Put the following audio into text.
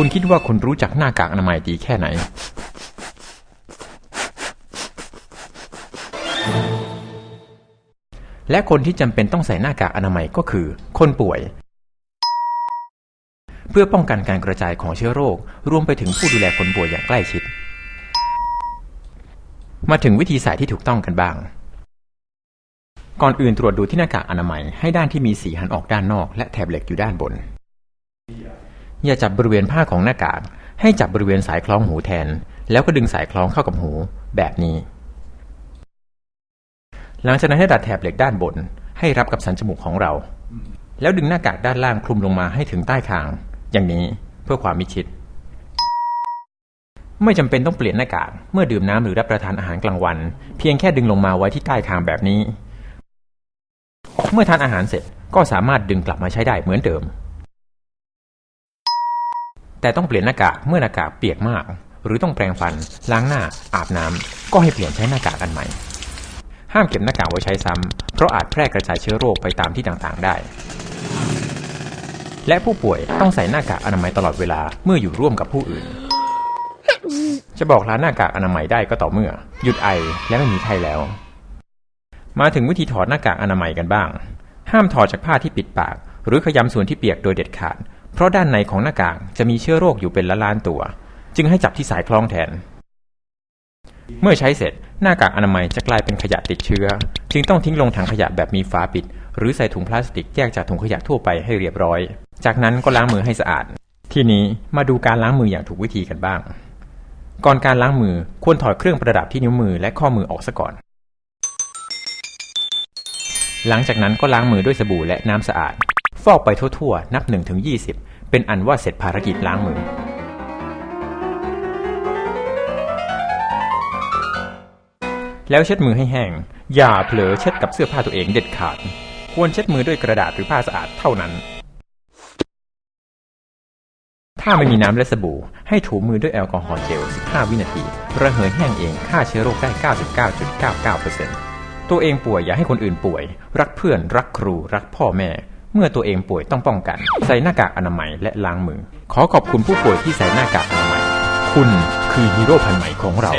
คุณคิดว่าคุณรู้จักหน้ากากอนามัยดีแค่ไหน และคนที่จำเป็นต้องใส่หน้ากากอนามัยก็คือ คนป่วย เพื่อป้องกันการกระจายของเชื้อโรค รวมไปถึงผู้ดูแลคนป่วยอย่างใกล้ชิด มาถึงวิธีใส่ที่ถูกต้องกันบ้าง ก่อนอื่นตรวจดูที่หน้ากากอนามัยให้ด้านที่มีสีหันออกด้านนอก และแถบเหล็กอยู่ด้านบน อย่าจับบริเวณผ้าของหน้ากาก ให้จับบริเวณสายคล้องหูแทน แล้วก็ดึงสายคล้องเข้ากับหู แบบนี้ หลังจากนั้นให้ดัดแถบเหล็กด้านบน ให้รับกับสันจมูกของเรา แล้วดึงหน้ากากด้านล่างคลุมลงมาให้ถึงใต้คาง อย่างนี้เพื่อความมิดชิด ไม่จำเป็นต้องเปลี่ยนหน้ากากเมื่อดื่มน้ำหรือรับประทานอาหารกลางวัน เพียงแค่ดึงลงมาไว้ที่ใต้คางแบบนี้ เมื่อทานอาหารเสร็จก็สามารถดึงกลับมาใช้ได้เหมือนเดิม แต่ต้องเปลี่ยนหน้ากากเมื่อหน้ากากเปียกมาก หรือต้องแปรงฟัน ล้างหน้า อาบน้ำก็ให้เปลี่ยนใช้หน้ากากอันใหม่ ห้ามเก็บหน้ากากไว้ใช้ซ้ำเพราะอาจแพร่กระจายเชื้อโรคไปตามที่ต่างๆได้ และผู้ป่วยต้องใส่หน้ากากอนามัยตลอดเวลาเมื่ออยู่ร่วมกับผู้อื่น จะบอกลาหน้ากากอนามัยได้ก็ต่อเมื่อ หยุดไอและไม่มีไข้แล้ว มาถึงวิธีถอดหน้ากากอนามัยกันบ้าง ห้ามถอดจากผ้าที่ปิดปาก หรือขยำส่วนที่เปียกโดยเด็ดขาด เพราะด้านในของหน้ากากจะมีเชื้อโรคอยู่เป็นละล้านตัว จึงให้จับที่สายคล้องแทน เมื่อใช้เสร็จหน้ากากอนามัยจะกลายเป็นขยะติดเชื้อ จึงต้องทิ้งลงถังขยะแบบมีฝาปิด หรือใส่ถุงพลาสติกแยกจากถุงขยะทั่วไปให้เรียบร้อย จากนั้นก็ล้างมือให้สะอาด ทีนี้มาดูการล้างมืออย่างถูกวิธีกันบ้าง ก่อนการล้างมือควรถอดเครื่องประดับที่นิ้วมือและข้อมือออกซะก่อน หลังจากนั้นก็ล้างมือด้วยสบู่และน้ำสะอาด อกไปทั่วๆ นับ1ถึง20 เป็นอันว่าเสร็จภารกิจล้างมือ แล้วเช็ดมือให้แห้ง อย่าเผลอเช็ดกับเสื้อผ้าตัวเองเด็ดขาด ควรเช็ดมือด้วยกระดาษหรือผ้าสะอาดเท่านั้น ถ้าไม่มีน้ำและสบู่ ให้ถูมือด้วยแอลกอฮอล์เจล 15 วินาที ระเหยแห้งเองฆ่าเชื้อโรคได้ 99.99%ตัวเองป่วยอย่าให้คนอื่นป่วย รักเพื่อน รักครู รักพ่อแม่ เมื่อตัวเองป่วยต้องป้องกัน ใส่หน้ากากอนามัยและล้างมือ ขอขอบคุณผู้ป่วยที่ใส่หน้ากากอนามัย คุณคือฮีโร่พันใหม่ของเรา